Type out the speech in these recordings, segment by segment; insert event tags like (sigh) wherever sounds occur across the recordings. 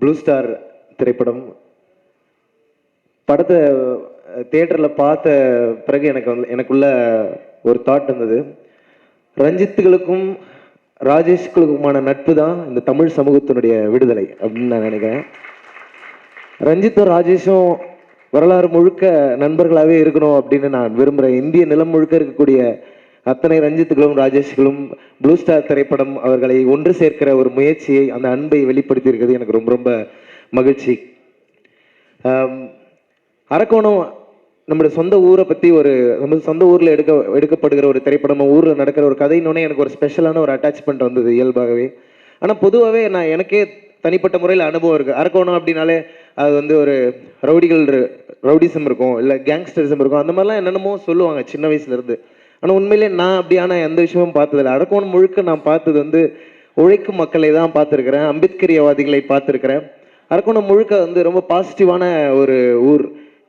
Blue star திரைப்படம். படத்தை தேட்டரில் பார்த்த பிறகு எனக்கு வந்து எனக்குள்ள ஒரு தாட் இருந்தது. ரஞ்சித்துகளுக்கும் ராஜேஷ்களுக்குமான நட்பு தான் இந்த தமிழ் சமூகத்தினுடைய விடுதலை அப்படின்னு நான் நினைக்கிறேன். ரஞ்சித்தும் ராஜேஷும் வரலாறு முழுக்க நண்பர்களாகவே இருக்கணும் அப்படின்னு நான் விரும்புகிறேன் இந்திய நிலம் முழுக்க இருக்கக்கூடிய அத்தனை ரஞ்சித்துகளும் ராஜேஷ்களும் ப்ளூ ஸ்டார் திரைப்படம் அவர்களை ஒன்று சேர்க்கிற ஒரு முயற்சியை அந்த அன்பை வெளிப்படுத்தி இருக்கிறது எனக்கு ரொம்ப ரொம்ப மகிழ்ச்சி. அரக்கோணம் நம்முடைய சொந்த ஊரை பற்றி ஒரு நம்ம சொந்த ஊரில் எடுக்க எடுக்கப்படுகிற ஒரு திரைப்படம் ஊரில் நடக்கிற ஒரு கதைன்னொன்னே எனக்கு ஒரு ஸ்பெஷலான ஒரு அட்டாச்மெண்ட் வந்தது இயல்பாகவே. ஆனால் பொதுவாகவே நான் எனக்கே தனிப்பட்ட முறையில் அனுபவம் இருக்குது அரக்கோணம் அப்படின்னாலே அது வந்து ஒரு ரவுடிகள் ரவுடிசம் இருக்கும் இல்லை கேங்ஸ்டரிசம் இருக்கும். அந்த மாதிரிலாம் என்னென்னமோ சொல்லுவாங்க சின்ன வயசுலேருந்து ஆனால் உண்மையிலே நான் அப்படியான எந்த விஷயமும் பார்த்ததில்ல. அரக்கோணம் முழுக்க நான் பார்த்தது வந்து உழைக்கும் மக்களை தான் பார்த்துருக்கிறேன் அம்பேத்கரியவாதிகளை பார்த்துருக்கிறேன். அரக்கோணம் முழுக்க வந்து ரொம்ப பாசிட்டிவான ஒரு ஊர்.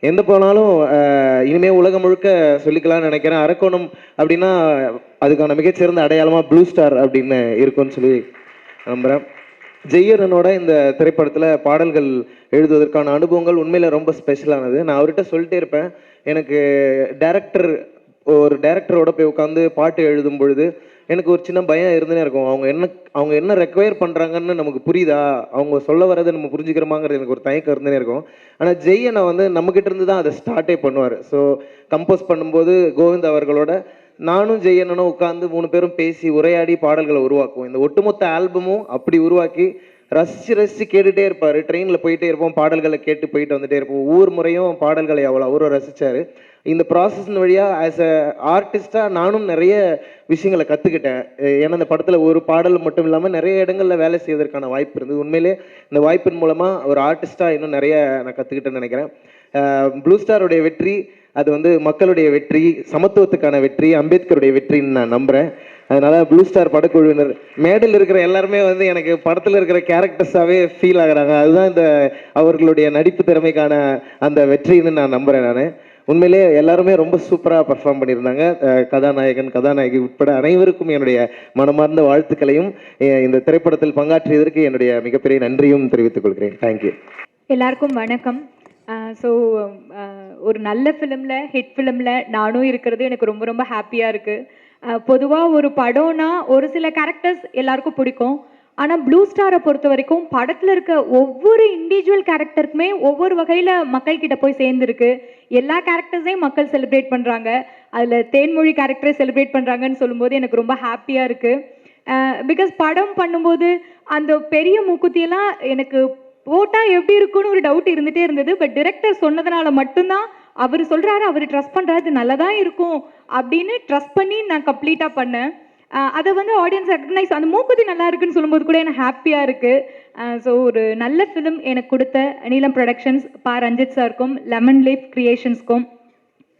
எந்த போனாலும் இனிமே உலகம் முழுக்க சொல்லிக்கலாம்னு நினைக்கிறேன். அரக்கோணம் அப்படின்னா அதுக்கான மிகச்சிறந்த அடையாளமாக ப்ளூ ஸ்டார் அப்படின்னு இருக்கும்னு சொல்லி நம்புறேன். ஜெய்யரனோட இந்த திரைப்படத்தில் பாடல்கள் எழுதுவதற்கான அனுபவங்கள் உண்மையில் ரொம்ப ஸ்பெஷலானது நான் அவர்கிட்ட சொல்லிட்டே இருப்பேன். எனக்கு டேரக்டர் ஒரு டைரக்டரோட போய் உட்காந்து பாட்டு எழுதும் பொழுது எனக்கு ஒரு சின்ன பயம் இருந்துனே இருக்கும். அவங்க என்ன அவங்க என்ன ரெக்வயர் பண்ணுறாங்கன்னு நமக்கு புரியுதா? அவங்க சொல்ல வரதை நம்ம புரிஞ்சுக்கிறோமாங்கிறது எனக்கு ஒரு தயக்கம் இருந்துனே இருக்கும். ஆனால் ஜெய்யனை வந்து நம்மக்கிட்ட இருந்து தான் அதை ஸ்டார்ட்டே பண்ணுவார். ஸோ கம்போஸ் பண்ணும்போது கோவிந்த் அவர்களோட நானும் ஜெய்யனும் உட்காந்து மூணு பேரும் பேசி உரையாடி பாடல்களை உருவாக்குவோம். இந்த ஒட்டுமொத்த ஆல்பமும் அப்படி உருவாக்கி ரசிச்சு ரசிச்சு கேட்டுட்டே இருப்பார். ட்ரெயினில் போயிட்டே இருப்போம் பாடல்களை கேட்டு போயிட்டு வந்துட்டே இருப்போம். ஒவ்வொரு முறையும் பாடல்களை அவ்வளோ அவரும் ரசித்தார் இந்த ப்ராசஸின் வழியாக ஆஸ் அ ஆர்டிஸ்டாக நானும் நிறைய விஷயங்களை கற்றுக்கிட்டேன் ஏன்னா இந்த படத்தில் ஒரு பாடல் மட்டும் இல்லாமல் நிறைய இடங்களில் வேலை செய்வதற்கான வாய்ப்பு இருந்தது. உண்மையிலே இந்த வாய்ப்பின் மூலமாக ஒரு ஆர்டிஸ்டாக இன்னும் நிறைய நான் கற்றுக்கிட்டேன்னு நினைக்கிறேன். ப்ளூ ஸ்டாருடைய வெற்றி அது வந்து மக்களுடைய வெற்றி சமத்துவத்துக்கான வெற்றி அம்பேத்கருடைய வெற்றின்னு நான் நம்புகிறேன் அதனால ப்ளூ ஸ்டார் படக்குழுவினர் மேடையில் இருக்கிற எல்லாருமே வந்து எனக்கு படத்தில் இருக்கிற கேரக்டர்ஸாகவே ஃபீல் ஆகுறாங்க. அதுதான் இந்த அவர்களுடைய நடிப்பு திறமைக்கான அந்த வெற்றின்னு நான் நம்புகிறேன் நான். உண்மையிலே எல்லாருமே ரொம்ப சூப்பராக பர்ஃபார்ம் பண்ணியிருந்தாங்க. கதாநாயகன் கதாநாயகி உட்பட அனைவருக்கும் என்னுடைய மனமார்ந்த வாழ்த்துக்களையும் இந்த திரைப்படத்தில் பங்காற்றியதற்கு என்னுடைய மிகப்பெரிய நன்றியும் தெரிவித்துக் கொள்கிறேன். தேங்க்யூ எல்லாருக்கும் வணக்கம். ஸோ ஒரு நல்ல ஃபிலிமில் ஹிட் ஃபிலிமில் நானும் இருக்கிறது எனக்கு ரொம்ப ரொம்ப ஹாப்பியாக இருக்குது பொதுவாக ஒரு படம்னா ஒரு சில கேரக்டர்ஸ் எல்லாருக்கும் பிடிக்கும். ஆனால் ப்ளூ ஸ்டாரை பொறுத்த வரைக்கும் படத்தில் இருக்க ஒவ்வொரு இண்டிவிஜுவல் கேரக்டருக்குமே ஒவ்வொரு வகையில் மக்கள்கிட்ட போய் சேர்ந்துருக்கு. எல்லா கேரக்டர்ஸையும் மக்கள் செலிப்ரேட் பண்ணுறாங்க அதில் தேன்மொழி கேரக்டரை செலிப்ரேட் பண்ணுறாங்கன்னு சொல்லும்போது எனக்கு ரொம்ப ஹாப்பியாக இருக்குது பிகாஸ் படம் பண்ணும்போது அந்த பெரிய மூக்குத்தியெல்லாம் எனக்கு போட்டால் எப்படி இருக்கும்னு ஒரு டவுட் இருந்துகிட்டே இருந்தது. பட் டிரெக்டர் சொன்னதுனால மட்டும்தான் அவர் சொல்கிறாரு அவர் ட்ரஸ்ட் பண்ணுறாரு இது நல்லா தான் இருக்கும் அப்படின்னு ட்ரஸ்ட் பண்ணி நான் கம்ப்ளீட்டாக பண்ணேன். அதை வந்து ஆடியன்ஸ் ரெக்கக்னைஸ் அந்த மூக்குத்தி நல்லா இருக்குன்னு சொல்லும்போது கூட எனக்கு ஹாப்பியாக இருக்குது ஸோ ஒரு நல்ல ஃபிலிம் எனக்கு கொடுத்த நீலம் ப்ரொடக்ஷன்ஸ் பா ரஞ்சித் சாருக்கும் லெமன் லீஃப் கிரியேஷன்ஸ்க்கும்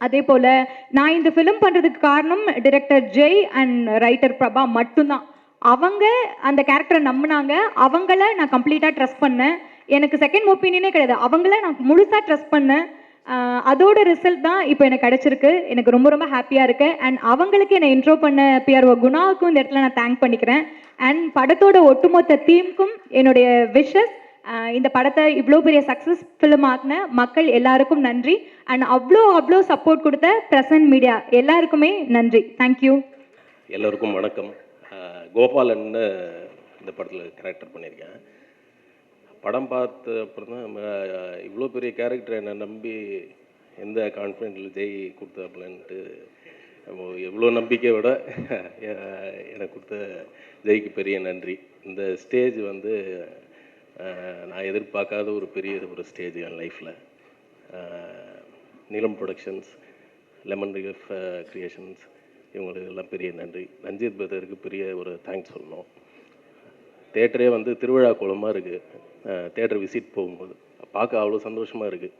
அதே போல் நான் இந்த ஃபிலிம் பண்ணுறதுக்கு காரணம் director Jai and writer Prabha மட்டும்தான். அவங்க அந்த கேரக்டரை நம்பினாங்க. அவங்கள நான் கம்ப்ளீட்டாக ட்ரஸ்ட் பண்ணேன். எனக்கு செகண்ட் ஒப்பீனியனே கிடையாது. அவங்கள நான் முழுசாக ட்ரஸ்ட் பண்ணேன். அதோட ரிசல்ட் தான் இப்போ எனக்கு கிடைச்சிருக்கு. எனக்கு ரொம்ப ரொம்ப ஹாப்பியாக இருக்கு. அண்ட் அவங்களுக்கு என்னை இன்ட்ரோ பண்ண பிஆர்ஓ குணாவுக்கும் இந்த இடத்துல நான் தேங்க் பண்ணிக்கிறேன். அண்ட் படத்தோட ஒட்டுமொத்த தீம்க்கும் என்னுடைய விஷஸ் இந்த படத்தை இவ்வளோ பெரிய சக்ஸஸ் ஃபிலிம் ஆக்கின மக்கள் எல்லாருக்கும் நன்றி. அண்ட் அவ்வளோ அவ்வளோ சப்போர்ட் கொடுத்த பிரசன்ட் மீடியா எல்லாருக்குமே நன்றி. தேங்க்யூ எல்லோருக்கும் வணக்கம். கோபாலன்னு இந்த படத்தில் கேரக்டர் பண்ணியிருக்கேன். படம் பார்த்த அப்புறம் தான் இவ்வளோ பெரிய கேரக்டர் என்னை நம்பி எந்த கான்ஃபிடென்ட்டில் ஜெய் கொடுத்தாப்புலன்ட்டு எவ்வளோ நம்பிக்கையை விட எனக்கு கொடுத்த ஜெய்க்கு பெரிய நன்றி. இந்த ஸ்டேஜ் வந்து நான் எதிர்பார்க்காத ஒரு பெரிய ஒரு ஸ்டேஜ் என் லைஃப்பில் நீலம் ப்ரொடக்ஷன்ஸ் லெமன் ரிகஃப் க்ரியேஷன்ஸ் இவங்களுக்கு எல்லாம் பெரிய நன்றி. ரஞ்சித் பிரதருக்கு பெரிய ஒரு தேங்க்ஸ் சொல்லணும். தேட்டரே வந்து திருவிழா கோலமாக இருக்குது தேட்டர் விசிட் போகும்போது. பார்க்க அவ்வளோ சந்தோஷமாக இருக்குது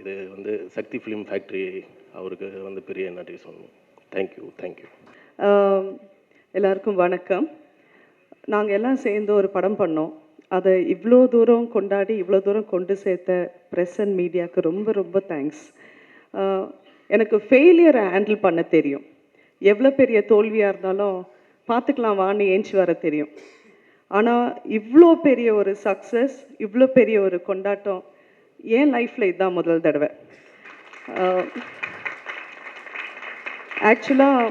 இது வந்து சக்தி ஃபிலிம் ஃபேக்ட்ரி அவருக்கு வந்து பெரிய நன்றி சொல்லணும். தேங்க்யூ தேங்க்யூ எல்லாருக்கும் வணக்கம். நாங்கள் எல்லாம் சேர்ந்து ஒரு படம் பண்ணோம். அதை இவ்வளோ தூரம் கொண்டாடி இவ்வளோ தூரம் கொண்டு சேர்த்த ப்ரெஸ் அண்ட் மீடியாவுக்கு ரொம்ப ரொம்ப தேங்க்ஸ் எனக்கு ஃபெயிலியரை ஹேண்டில் பண்ண தெரியும். எவ்வளோ பெரிய தோல்வியாக இருந்தாலும் பார்த்துக்கலாம் வான்னு ஏஞ்சி வர தெரியும். ஆனால் இவ்வளோ பெரிய ஒரு சக்ஸஸ் இவ்வளோ பெரிய ஒரு கொண்டாட்டம் என் லைஃப்பில் இதுதான் முதல் தடவை. ஆக்சுவலாக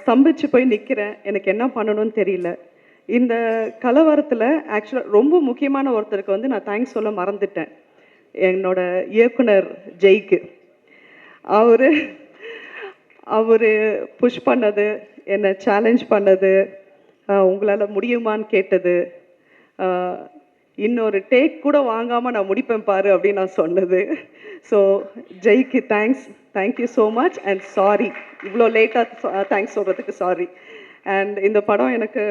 ஸ்தம்பிச்சு போய் நிற்கிறேன் எனக்கு என்ன பண்ணணும்னு தெரியல. இந்த கலவரத்தில் ஆக்சுவலாக ரொம்ப முக்கியமான ஒருத்தருக்கு வந்து நான் தேங்க்ஸ் சொல்ல மறந்துட்டேன். என்னோட இயக்குனர் ஜெய்க்கு. அவர் அவர் புஷ் பண்ணது என்னை சேலஞ்ச் பண்ணது உங்களால் முடியுமான்னு கேட்டது. இன்னொரு டேக் கூட வாங்காமல் நான் முடிப்பேன் பாரு அப்படின்னு நான் சொன்னது. So ஜெய்க்கு thanks thank you so much and sorry இவ்வளோ லேட்டாக தேங்க்ஸ் சொல்கிறதுக்கு சாரி அண்ட் இந்த படம் எனக்கு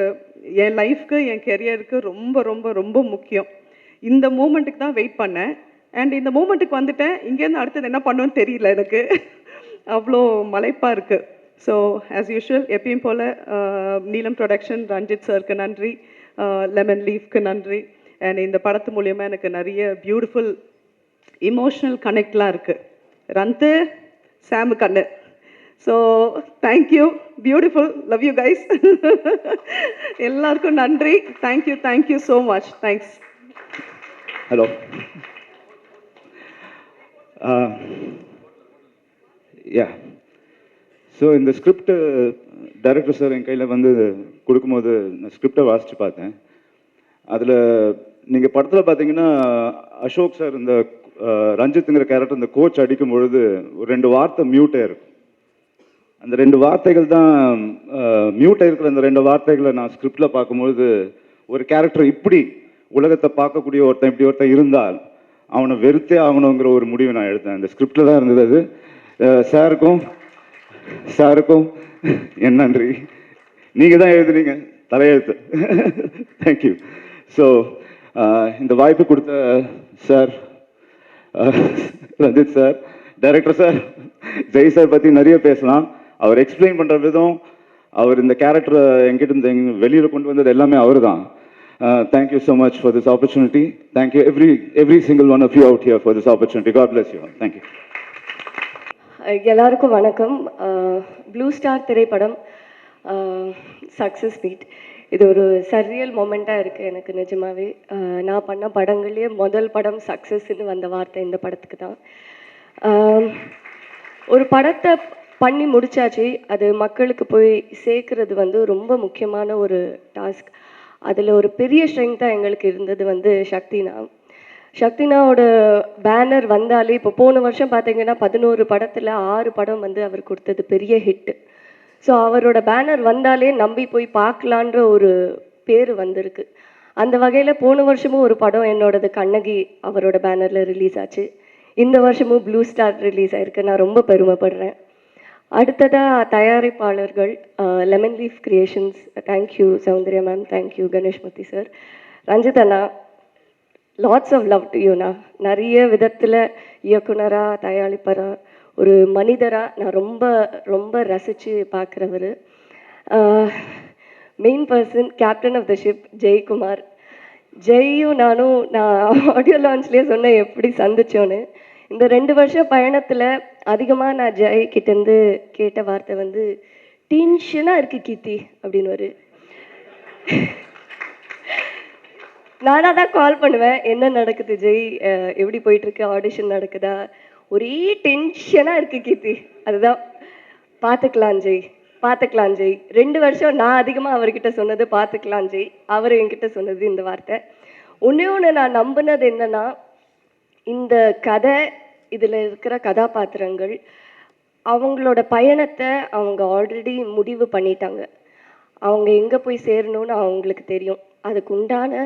என் லைஃப்க்கு என் கெரியருக்கு ரொம்ப ரொம்ப ரொம்ப முக்கியம். இந்த மூமெண்ட்டுக்கு தான் வெயிட் பண்ணேன். அண்ட் இந்த மூமெண்ட்டுக்கு வந்துட்டேன். இங்கேருந்து அடுத்தது என்ன பண்ணுன்னு தெரியல எனக்கு. அவ்வளோ மலைப்பாக இருக்குது ஸோ ஆஸ் யூஷுவல் எப்பயும் போல் நீலம் ப்ரொடக்ஷன் ரஞ்சித் சருக்கு நன்றி லெமன் லீஃப்க்கு நன்றி. அண்ட் இந்த படத்து மூலியமாக எனக்கு நிறைய பியூட்டிஃபுல் இமோஷ்னல் கனெக்ட்லாம் இருக்குது ரந்து சாமு கண்ணு. So thank you beautiful love you guys எல்லாருக்கும் நன்றி. Thank you thank you so much thanks hello yeah so இந்த ஸ்கிரிப்ட் டைரக்டர் சார் என் கையில் வந்து கொடுக்கும்போது நான் ஸ்கிரிப்டை வாசித்து பார்த்தேன். அதில் நீங்கள் படத்தில் பார்த்தீங்கன்னா அசோக் சார் இந்த ரஞ்சித்துங்கிற கேரக்டர் இந்த கோச் அடிக்கும் பொழுது ஒரு ரெண்டு வார்த்தை மியூட்டே இருக்கும். அந்த ரெண்டு வார்த்தைகள் தான் மியூட்டாக இருக்கிற அந்த ரெண்டு வார்த்தைகளை நான் ஸ்கிரிப்டில் பார்க்கும்பொழுது ஒரு கேரக்டர் இப்படி உலகத்தை பார்க்கக்கூடிய ஒருத்தன் இப்படி ஒருத்தன் இருந்தால் அவனை வெறுத்தே ஆகணுங்கிற ஒரு முடிவை நான் எடுத்தேன். அந்த ஸ்கிரிப்டில் தான் இருந்தது அது. சாருக்கும் சாருக்கும் என் நன்றி. நீங்கள் தான் எழுதுனீங்க தலையெழுத்து. தேங்க்யூ ஸோ இந்த வாய்ப்பு கொடுத்த sir Ranjith sir director sir Jai sir பற்றி நிறைய பேசலாம். அவர் எக்ஸ்பிளைன் பண்ணுற விதம் அவர் இந்த கேரக்டரை எங்கிட்ட இருந்து எங்க வெளியில் கொண்டு வந்தது எல்லாமே அவர் தான் thank you so much for this opportunity thank you every every single one of you out here for this opportunity God bless you thank you எல்லாருக்கும் வணக்கம். ப்ளூ ஸ்டார் திரைப்படம் சக்ஸஸ் பீட் இது ஒரு சரியல் மொமெண்ட்டாக இருக்குது எனக்கு நிஜமாவே. நான் பண்ண படங்கள்லேயே முதல் படம் சக்ஸஸ்ன்னு வந்த வார்த்தை இந்த படத்துக்கு தான். ஒரு படத்தை பண்ணி முடிச்சாச்சு. அது மக்களுக்கு போய் சேர்க்கறது வந்து ரொம்ப முக்கியமான ஒரு டாஸ்க் அதில் ஒரு பெரிய ஸ்ட்ரெங்க்த்தாக எங்களுக்கு இருந்தது வந்து சக்தினா. சக்தினாவோட பேனர் வந்தாலே இப்போ போன வருஷம் பார்த்தீங்கன்னா பதினோரு படத்தில் ஆறு படம் வந்து அவர் கொடுத்தது பெரிய ஹிட்டு ஸோ அவரோட பேனர் வந்தாலே நம்பி போய் பார்க்கலான்ற ஒரு பேர் வந்திருக்கு. அந்த வகையில் போன வருஷமும் ஒரு படம் என்னோடது கண்ணகி அவரோட பேனரில் ரிலீஸ் ஆச்சு. இந்த வருஷமும் ப்ளூ ஸ்டார் ரிலீஸ் ஆயிருக்கு. நான் ரொம்ப பெருமைப்படுறேன். அடுத்ததாக தயாரிப்பாளர்கள் Lemon Leaf Creations thank you Soundarya ma'am thank you Ganeshmurthy sir Ranjith Anna lots of love to யூண்ணா நிறைய விதத்தில் இயக்குனராக தயாரிப்பராக ஒரு மனிதராக நான் ரொம்ப ரொம்ப ரசித்து பார்க்குறவர் main person captain of the ship Jaikumar ஜெய்யும் நானும் நான் ஆடியோ லான்ச்லேயே சொன்னேன் எப்படி சந்திச்சோன்னு. இந்த ரெண்டு வருஷ பயணத்தில் அதிகமாக நான் ஜெய் கிட்டேருந்து கேட்ட வார்த்தை வந்து டென்ஷனாக இருக்குது கீர்த்தி அப்படின்னு நானாக தான் கால் பண்ணுவேன். என்ன நடக்குது ஜெய்? எப்படி போயிட்டு இருக்கு ஆடிஷன் நடக்குதா? ஒரே டென்ஷனாக இருக்கு கீர்த்தி. அதுதான். பார்த்துக்கலாம் ஜெய். பார்த்துக்கலாம் ஜெய். ரெண்டு வருஷம் நான் அதிகமாக அவர்கிட்ட சொன்னது பார்த்துக்கலாம் ஜெய். அவர் என்கிட்ட சொன்னது இந்த வார்த்தை. ஒன்றே ஒன்று நான் நம்பினது என்னன்னா இந்த கதை இதில் இருக்கிற கதாபாத்திரங்கள் அவங்களோட பயணத்தை அவங்க ஆல்ரெடி முடிவு பண்ணிட்டாங்க. அவங்க எங்கே போய் சேரணும்னு அவங்களுக்கு தெரியும். அதுக்கு உண்டான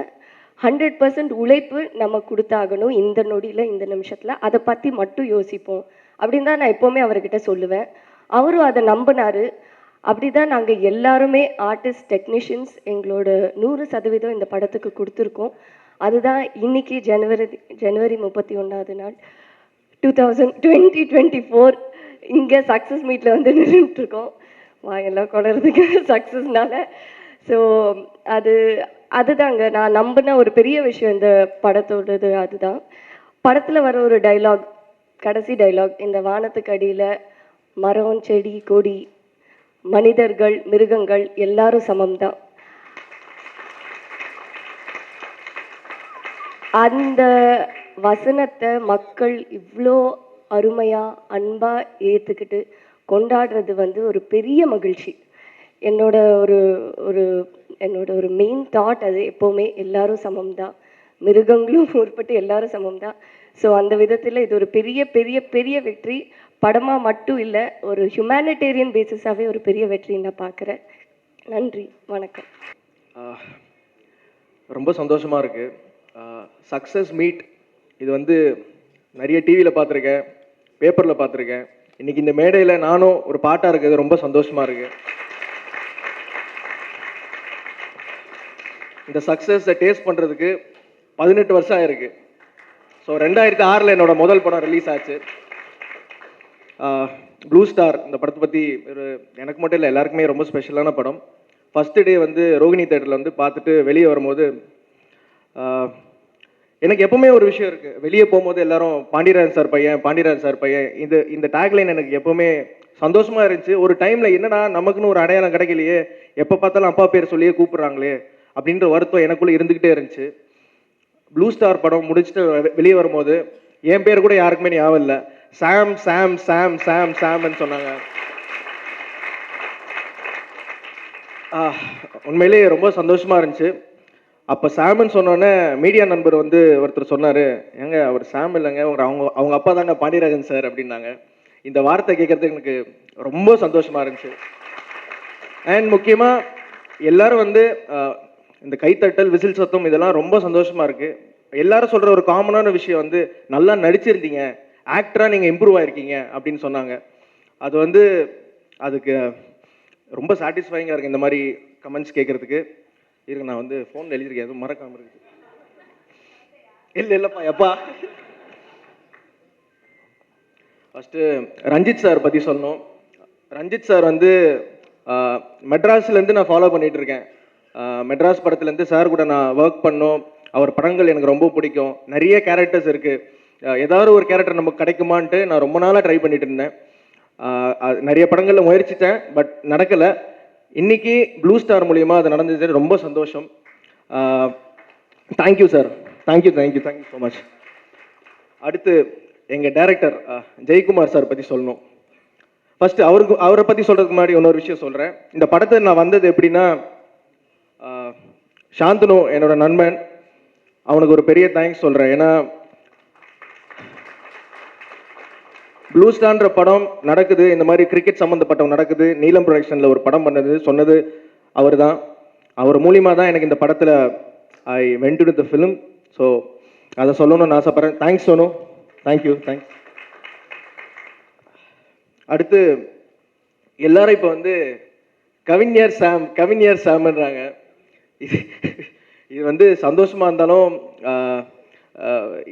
ஹண்ட்ரட் பர்சன்ட் உழைப்பு நம்ம கொடுத்தாகணும் இந்த நொடியில் இந்த நிமிஷத்தில். அதை பற்றி மட்டும் யோசிப்போம். அப்படின்னு தான் நான் எப்போவுமே அவர்கிட்ட சொல்லுவேன். அவரும் அதை நம்பினாரு. அப்படி தான் நாங்கள் எல்லாருமே ஆர்டிஸ்ட் டெக்னீஷியன்ஸ் எங்களோட நூறு சதவீதம் இந்த படத்துக்கு கொடுத்துருக்கோம். அதுதான் இன்னைக்கு ஜனவரி ஜனவரி முப்பத்தி ஒன்றாவது நாள் two thousand twenty twenty four இங்கே சக்ஸஸ் மீட்டில் வந்து நின்றுட்டுருக்கோம் வாயெல்லாம் குளறதுக்கு (laughs) சக்ஸஸ்னால ஸோ அது அதுதாங்க. நான் நம்பின ஒரு பெரிய விஷயம் இந்த படத்தோடது அதுதான். படத்தில் வர ஒரு டைலாக் கடைசி டைலாக் இந்த வானத்துக்கு அடியில் மரம் செடி கொடி மனிதர்கள் மிருகங்கள் எல்லாரும் சமம் தான் அந்த வசனத்தை மக்கள் இவ்வளோ அருமையாக அன்பாக ஏற்றுக்கிட்டு கொண்டாடுறது வந்து ஒரு பெரிய மகிழ்ச்சி. என்னோட ஒரு ஒரு என்னோட ஒரு மெயின் தாட் அது எப்போவுமே எல்லாரும் சமம் தான் மிருகங்களும் உட்பட்டு எல்லாரும் சமம் தான் ஸோ அந்த விதத்தில் இது ஒரு பெரிய பெரிய பெரிய வெற்றி. படமாக மட்டும் இல்லை ஒரு ஹியூமனிடேரியன் பேசிஸாகவே ஒரு பெரிய வெற்றின்னு நான் பார்க்குறேன் நன்றி வணக்கம். ரொம்ப சந்தோஷமாக இருக்குது சக்ஸஸ் மீட் இது வந்து நிறைய டிவியில் பார்த்துருக்கேன் பேப்பரில் பார்த்துருக்கேன் இன்னைக்கு இந்த மேடையில் நானும் ஒரு பாட்டாக இருக்கிறது ரொம்ப சந்தோஷமாக இருக்குது இந்த சக்ஸஸை டேஸ்ட் பண்ணுறதுக்கு பதினெட்டு வருஷம் ஆயிருக்கு. ஸோ ரெண்டாயிரத்தி ஆறில் என்னோட முதல் படம் ரிலீஸ் ஆச்சு. ப்ளூ ஸ்டார் இந்த படத்தை பற்றி ஒரு எனக்கு மட்டும் இல்லை எல்லாருக்குமே ரொம்ப ஸ்பெஷலான படம். ஃபஸ்ட்டு டே வந்து ரோகிணி தேட்டரில் வந்து பார்த்துட்டு வெளியே வரும்போது எனக்கு எப்பவுமே ஒரு விஷயம் இருக்குது வெளியே போகும்போது எல்லாரும் பாண்டியராஜன் சார் பையன் பாண்டியராஜன் சார் பையன் இது இந்த டேக்லைன் எனக்கு எப்பவுமே சந்தோஷமாக இருந்துச்சு. ஒரு டைமில் என்னடா நமக்குன்னு ஒரு அடையாளம் கிடைக்கலையே எப்போ பார்த்தாலும் அப்பா பேர் சொல்லியே கூப்பிட்றாங்களே அப்படின்ற வருத்தம் எனக்குள்ளே இருந்துக்கிட்டே இருந்துச்சு. ப்ளூ ஸ்டார் படம் முடிச்சுட்டு வெ- வெளியே வரும்போது என் பேர் கூட யாருக்குமே ஞாபகம் இல்லை. சாம் சாம் சாம் சாம் சாம்னு சொன்னாங்க. ஆஹ், உண்மையிலேயே ரொம்ப சந்தோஷமாக இருந்துச்சு. அப்போ சாம்னு சொன்னோன்னே மீடியா நண்பர் வந்து ஒருத்தர் சொன்னார் ஏங்க அவர் சாம் இல்லைங்க. அவங்க அவங்க அவங்க அப்பா தாங்க பாண்டியராஜன் சார் அப்படின்னாங்க. இந்த வார்த்தை கேட்குறதுக்கு எனக்கு ரொம்ப சந்தோஷமாக இருந்துச்சு. அண்ட் முக்கியமாக எல்லாரும் வந்து இந்த கைத்தட்டல் விசில் சத்தம் இதெல்லாம் ரொம்ப சந்தோஷமா இருக்கு. எல்லாரும் சொல்ற ஒரு காமனான விஷயம் வந்து நல்லா நடிச்சிருந்தீங்க ஆக்டரா நீங்க இம்ப்ரூவ் ஆயிருக்கீங்க அப்படின்னு சொன்னாங்க. அது வந்து அதுக்கு ரொம்ப சாட்டிஸ்ஃபைங்காக இருக்கு இந்த மாதிரி கமெண்ட்ஸ் கேட்கறதுக்கு இருக்கு நான் வந்து ஃபோனில் எழுதியிருக்கேன் எதுவும் மறக்காம இருக்கு. இல்லை இல்லைப்பா எப்பா? ஃபஸ்ட்டு ரஞ்சித் சார் பற்றி சொல்லணும். ரஞ்சித் சார் வந்து மெட்ராஸ்லேருந்து நான் ஃபாலோ பண்ணிகிட்டு இருக்கேன். மெட்ராஸ் படத்துலேருந்து சார் கூட நான் ஒர்க் பண்ணோம். அவர் படங்கள் எனக்கு ரொம்ப பிடிக்கும். நிறைய கேரக்டர்ஸ் இருக்குது ஏதாவது ஒரு கேரக்டர் நமக்கு கிடைக்குமான்ட்டு நான் ரொம்ப நாளாக ட்ரை பண்ணிட்டு இருந்தேன். அது நிறைய படங்களில் முயற்சித்தேன் பட் நடக்கலை. இன்னைக்கு ப்ளூ ஸ்டார் மூலியமா அது நடந்தது ரொம்ப சந்தோஷம். Thank you sir thank you thank you thank you so much அடுத்து எங்கள் டைரக்டர் ஜெயக்குமார் சார் பற்றி சொல்லணும். ஃபஸ்ட்டு அவருக்கு அவரை பற்றி சொல்கிறதுக்கு முன்னாடி இன்னொரு விஷயம் சொல்கிறேன் இந்த படத்தை நான் வந்தது எப்படின்னா சாந்தனு என்னோட நண்பன். அவனுக்கு ஒரு பெரிய தேங்க்ஸ் சொல்கிறேன் ஏன்னா ப்ளூஸ்டான்ற படம் நடக்குது. இந்த மாதிரி கிரிக்கெட் சம்மந்தப்பட்டவங்க நடக்குது. நீலம் ப்ரொடக்ஷனில் ஒரு படம் பண்ணது சொன்னது அவர் தான் அவர் மூலியமாக தான் எனக்கு இந்த படத்தில் I went to the film so அதை சொல்லணும்னு ஆசைப்பட்றேன். தேங்க்ஸ் சோனு. தேங்க்யூ தேங்க்ஸ் அடுத்து எல்லாரும் இப்போ வந்து கவிஞர் சாம் கவிஞர் சாம்ன்றாங்க. இது (laughs) இது வந்து சந்தோஷமாக இருந்தாலும்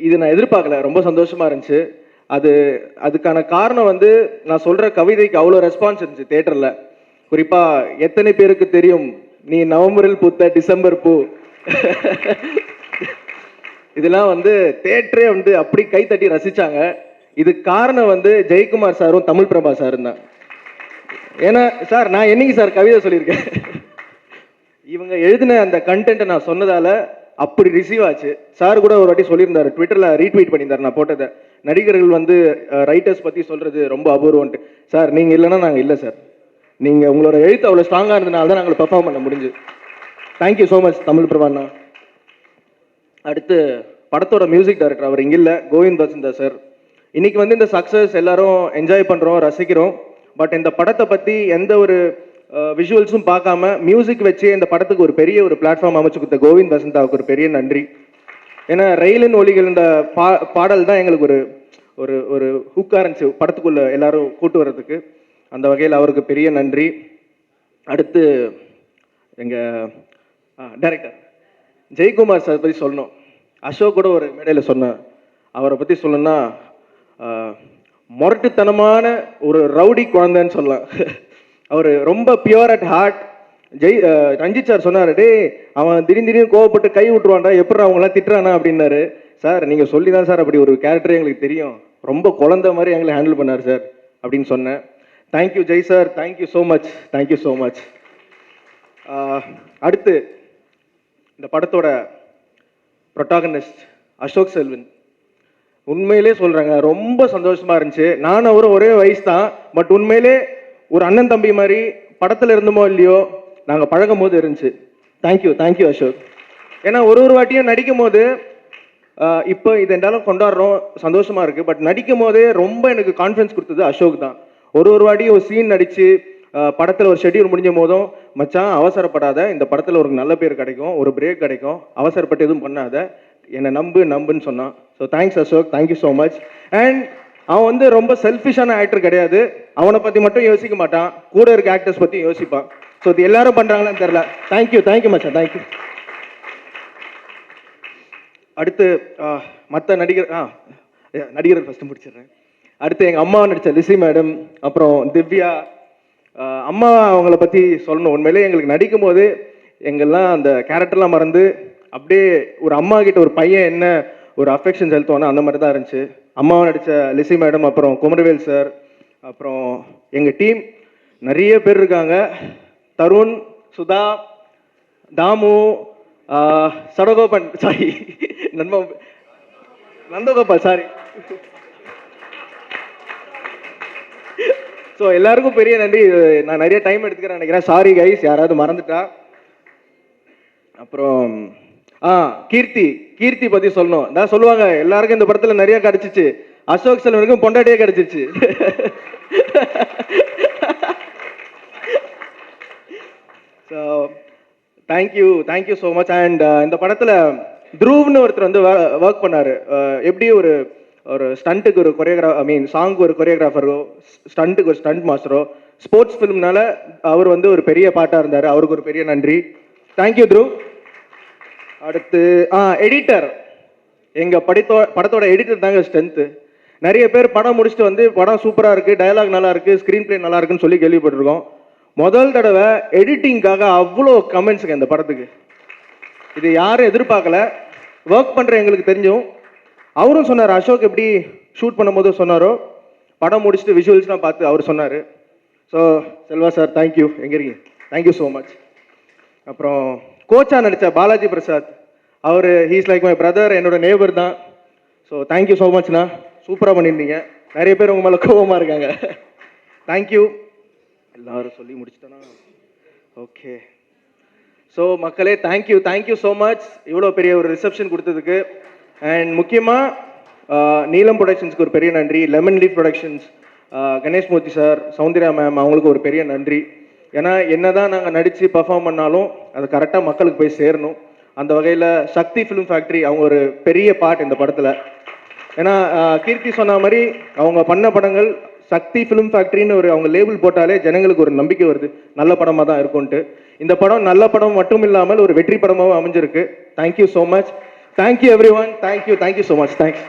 இது நான் எதிர்பார்க்கல. ரொம்ப சந்தோஷமாக இருந்துச்சு. அது அதுக்கான காரணம் வந்து நான் சொல்கிற கவிதைக்கு அவ்வளோ ரெஸ்பான்ஸ் இருந்துச்சு தேட்டரில் குறிப்பாக எத்தனை பேருக்கு தெரியும்? நீ நவம்பரில் பூத்த டிசம்பர் பூ. (laughs) இதெல்லாம் வந்து தேட்டரே வந்து அப்படி கை தட்டி ரசிச்சாங்க. இதுக்கு காரணம் வந்து ஜெயக்குமார் சாரும் தமிழ் பிரபா சாரும் தான் ஏன்னா சார் நான் என்னைக்கு சார் கவிதை சொல்லியிருக்கேன்? (laughs) இவங்க எழுதின அந்த கண்டென்ட்டை நான் சொன்னதால அப்படி ரிசீவ் ஆச்சு. சார் கூட ஒரு வாட்டி சொல்லியிருந்தாரு. ட்விட்டர்ல ரீட்வீட் பண்ணியிருந்தார் நான் போட்டதை. நடிகர்கள் வந்து ரைட்டர்ஸ் பத்தி சொல்றது ரொம்ப அபூர்வம்ட்டு. சார் நீங்க இல்லைன்னா நாங்க இல்லை சார். நீங்க உங்களோட எழுத்து அவ்வளவு ஸ்ட்ராங்கா இருந்தனால தான் நாங்கள் பெர்ஃபார்ம் பண்ண முடிஞ்சு. Thank you so much Tamizh பிரபாண்ணா. அடுத்து படத்தோட மியூசிக் டைரக்டர் அவர் இங்கே இல்லை கோவிந்த் வசந்தா சார். இன்னைக்கு வந்து இந்த சக்ஸஸ் எல்லாரும் என்ஜாய் பண்றோம் ரசிக்கிறோம். பட் இந்த படத்தை பத்தி எந்த ஒரு விஷுவல்ஸும் பார்க்காம மியூசிக் வச்சு இந்த படத்துக்கு ஒரு பெரிய ஒரு பிளாட்ஃபார்ம் அமைச்சு கொடுத்த கோவிந்த் வசந்தாவுக்கு ஒரு பெரிய நன்றி. ஏன்னா ரயிலின் ஒலிகள் இந்த பா பாடல் தான் எங்களுக்கு ஒரு ஒரு ஒரு ஹூக்காக இருந்துச்சு படத்துக்குள்ளே எல்லாரும் கூட்டு வர்றதுக்கு. அந்த வகையில் அவருக்கு பெரிய நன்றி. அடுத்து எங்கள் டைரக்டர் ஜெயக்குமார் சார் பற்றி சொல்லணும். அசோக் கூட ஒரு மேடையில் சொன்னேன் அவரை பற்றி சொல்லணும்னா மொரட்டுத்தனமான முரட்டுத்தனமான ஒரு ரவுடி குழந்தைன்னு சொல்லலாம். (laughs) அவர் ரொம்ப pure at heart Jai Ranjith sir சொன்னார் டே அவன் திடீர்னு திடீர்னு கோவப்பட்டு கை விட்டுருவான்டா எப்படி அவங்களாம் திட்டுறானா? அப்படின்னாரு. சார் நீங்கள் சொல்லி தான் சார் அப்படி ஒரு கேரக்டர் எங்களுக்கு தெரியும். ரொம்ப குழந்த மாதிரி எங்களை ஹேண்டில் பண்ணார் சார் அப்படின்னு சொன்னேன். Thank you Jai sir thank you so much thank you so much அடுத்து இந்த படத்தோட ப்ரொட்டாகனிஸ்ட் அசோக் செல்வன். உண்மையிலே சொல்கிறாங்க ரொம்ப சந்தோஷமாக இருந்துச்சு. நான் அவரும் ஒரே வயசு தான் பட் உண்மையிலே ஒரு அண்ணன் தம்பி மாதிரி படத்தில் இருந்தோமோ இல்லையோ நாங்கள் பழகும் போது இருந்துச்சு தேங்க்யூ தேங்க்யூ அசோக் ஏன்னா ஒரு ஒரு வாட்டியும் நடிக்கும் போது இப்போ இது என்னாலும் கொண்டாடுறோம் சந்தோஷமா இருக்கு. பட் நடிக்கும் போதே ரொம்ப எனக்கு கான்ஃபிடன்ஸ் கொடுத்தது அசோக் தான். ஒரு ஒரு வாட்டி ஒரு சீன் நடிச்சு படத்தில் ஒரு ஷெட்யூல் முடிஞ்ச போதும் மச்சான் அவசரப்படாத இந்த படத்தில் ஒரு நல்ல பேர் கிடைக்கும் ஒரு பிரேக் கிடைக்கும் அவசரப்பட்டு எதுவும் பண்ணாத என்னை நம்பு நம்புன்னு சொன்னான். So thanks Ashok thank you so much and அவன் வந்து ரொம்ப செல்ஃபிஷான ஆக்டர் கிடையாது. அவனை பற்றி மட்டும் யோசிக்க மாட்டான். கூட இருக்க ஆக்டர்ஸ் பற்றி யோசிப்பான். ஸோ இது எல்லாரும் பண்ணுறாங்களான்னு தெரில தேங்க்யூ தேங்க்யூ மச்சான். தேங்க்யூ அடுத்து மற்ற நடிகர் ஆ நடிகர் ஃபஸ்ட்டு முடிச்சிடுறேன். அடுத்து எங்கள் அம்மா நடித்த லிசி மேடம் அப்புறம் திவ்யா. அம்மா அவங்கள பற்றி சொல்லணும். உண்மையிலே எங்களுக்கு நடிக்கும் போது எங்கெல்லாம் அந்த கேரக்டர்லாம் மறந்து அப்படியே ஒரு அம்மா கிட்ட ஒரு பையன் என்ன ஒரு அஃபெக்ஷன் செலுத்துவானோ அந்த மாதிரி தான் இருந்துச்சு. அம்மாவை நடித்த லிசி மேடம் அப்புறம் குமரவேல் சார் அப்புறம் எங்கள் டீம் நிறைய பேர் இருக்காங்க. தருண் சுதா தாமு சடகோபன் சாரி நண்பா நந்தகோபால் சாரி ஸோ எல்லாருக்கும் பெரிய நன்றி. நான் நிறைய டைம் எடுத்துக்கிறேன் நினைக்கிறேன். சாரி கைஸ் யாராவது மறந்துட்டா. அப்புறம் ஆ கீர்த்தி கீர்த்தி பத்தி சொல்லணும். நான் சொல்லுவாங்க எல்லாருக்கும் இந்த படத்துல நிறைய கிடைச்சிச்சு. அசோக் செல்வனுக்கும் பொண்டாட்டியே கிடைச்சிச்சு. So thank you thank you so much and இந்த படத்தில் த்ரூவ்னு ஒருத்தர் வந்து ஒர்க் பண்ணார். Uh, எப்படி ஒரு ஒரு ஸ்டண்ட்டுக்கு ஒரு கொரியோகிரா ஐ மீன் சாங்க்கு ஒரு கொரியோகிராஃபரோ ஸ்டண்ட்டுக்கு ஒரு ஸ்டண்ட் மாஸ்டரோ ஸ்போர்ட்ஸ் ஃபிலிம்னால அவர் வந்து ஒரு பெரிய பாட்டாக இருந்தார். அவருக்கு ஒரு பெரிய நன்றி. தேங்க்யூ த்ரூவ் அடுத்து ஆ எடிட்டர் எங்கள் படித்தோ படத்தோட எடிட்டர் தாங்க ஸ்ட்ரென்த்து நிறைய பேர் படம் முடிச்சுட்டு வந்து படம் சூப்பராக இருக்குது டயலாக் நல்லா ஸ்க்ரீன் ஸ்கிரீன் பிளே நல்லா இருக்குன்னு சொல்லி கேள்விப்பட்டிருக்கோம். முதல் தடவை எடிட்டிங்காக அவ்வளோ கமெண்ட்ஸுங்க இந்த படத்துக்கு. இது யாரும் எதிர்பார்க்கல. ஒர்க் பண்ணுற எங்களுக்கு தெரிஞ்சும். அவரும் சொன்னார் அசோக் எப்படி ஷூட் பண்ணும்போது சொன்னாரோ படம் முடிச்சுட்டு விஷுவல்ஸ்லாம் பார்த்து அவர் சொன்னார். ஸோ செல்வா சார் தேங்க்யூ எங்கே இருக்கீங்க? தேங்க்யூ ஸோ மச் அப்புறம் கோச்சா நடித்த பாலாஜி பிரசாத். அவர் ஹீஸ் லைக் மை பிரதர் என்னோட நேபர் தான். ஸோ தேங்க்யூ ஸோ மச்ண்ணா சூப்பராக பண்ணியிருந்தீங்க. நிறைய பேர் உங்கள் மேலே கோபமாக இருக்காங்க. தேங்க்யூ எல்லாரும் சொல்லி முடிச்சிட்டேனா? ஓகே ஸோ மக்களே thank you thank you so much இவ்வளோ பெரிய ஒரு ரிசப்ஷன் கொடுத்ததுக்கு. அண்ட் முக்கியமாக நீலம் ப்ரொடக்ஷன்ஸ்க்கு ஒரு பெரிய நன்றி. Lemon Leaf Productions Ganeshmurthy sir Soundarya ma'am அவங்களுக்கு ஒரு பெரிய நன்றி. ஏன்னா என்னதான் நாங்கள் நடித்து பர்ஃபார்ம் பண்ணாலும் அது கரெக்டாக மக்களுக்கு போய் சேரணும். அந்த வகையில் சக்தி ஃபிலிம் ஃபேக்ட்ரி அவங்க ஒரு பெரிய பார்ட் இந்த படத்தில். ஏன்னா கீர்த்தி சொன்ன மாதிரி அவங்க பண்ண படங்கள் சக்தி ஃபிலிம் ஃபேக்ட்ரின்னு ஒரு அவங்க லேபிள் போட்டாலே ஜனங்களுக்கு ஒரு நம்பிக்கை வருது. நல்ல படமாக தான் இருக்கும்ன்ட்டு. இந்த படம் நல்ல படம் மட்டும் இல்லாமல் ஒரு வெற்றி படமாகவும் அமைஞ்சிருக்கு. Thank you so much thank you everyone thank you thank you so much thanks